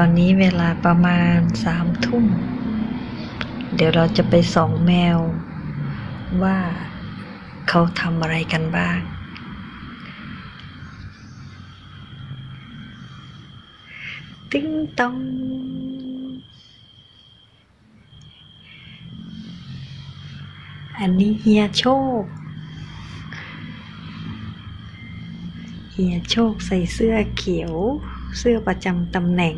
ตอนนี้เวลาประมาณสามทุ่ม เดี๋ยวเราจะไปส่องแมว ว่าเขาทำอะไรกันบ้าง ติ้งตองอันนี้เฮียโชค เฮียโชคใส่เสื้อเขียว เสื้อประจำตำแหน่ง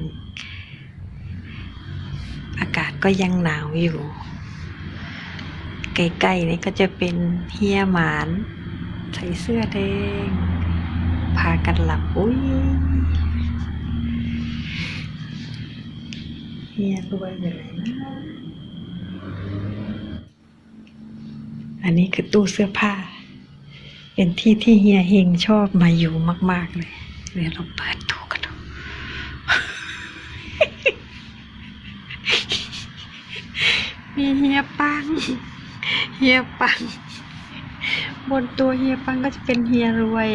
อากาศก็ยังหนาวอยู่ ใกล้ๆนี่ก็จะเป็นเฮียหมาน ใส่เสื้อแดง พากันหลับ อุ้ยเฮียรวยอยู่ไหนนะอันนี้คือตู้เสื้อผ้า เป็นที่ที่เฮียเฮงชอบมาอยู่มาก ๆ เลย เดี๋ยวเราเปิดดูกัน มีเฮียปัง เฮียปัง บนตัวเฮียปังก็จะเป็นเฮียรวย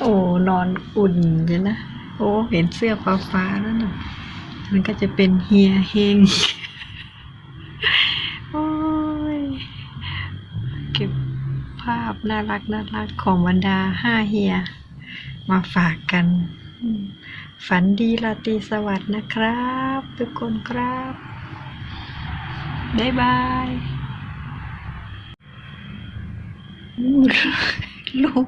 โอ้นอนอุ่นเลยนะ โอ้ เห็นเสื้อฟ้าฟ้าๆแล้วนะมันก็จะเป็นเฮียเฮง โอ้ย เก็บภาพน่ารักน่ารักของบรรดาห้าเฮีย มาฝากกัน ฝันดีราตรีสวัสดิ์นะครับ ทุกคนครับ บ๊ายบายลูก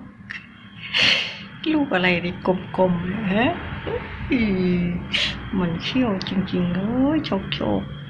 ลูกอะไรนี่กลมๆเนี่ยฮะอืมมันเขี้ยวจริงๆเลยโชคโชคๆ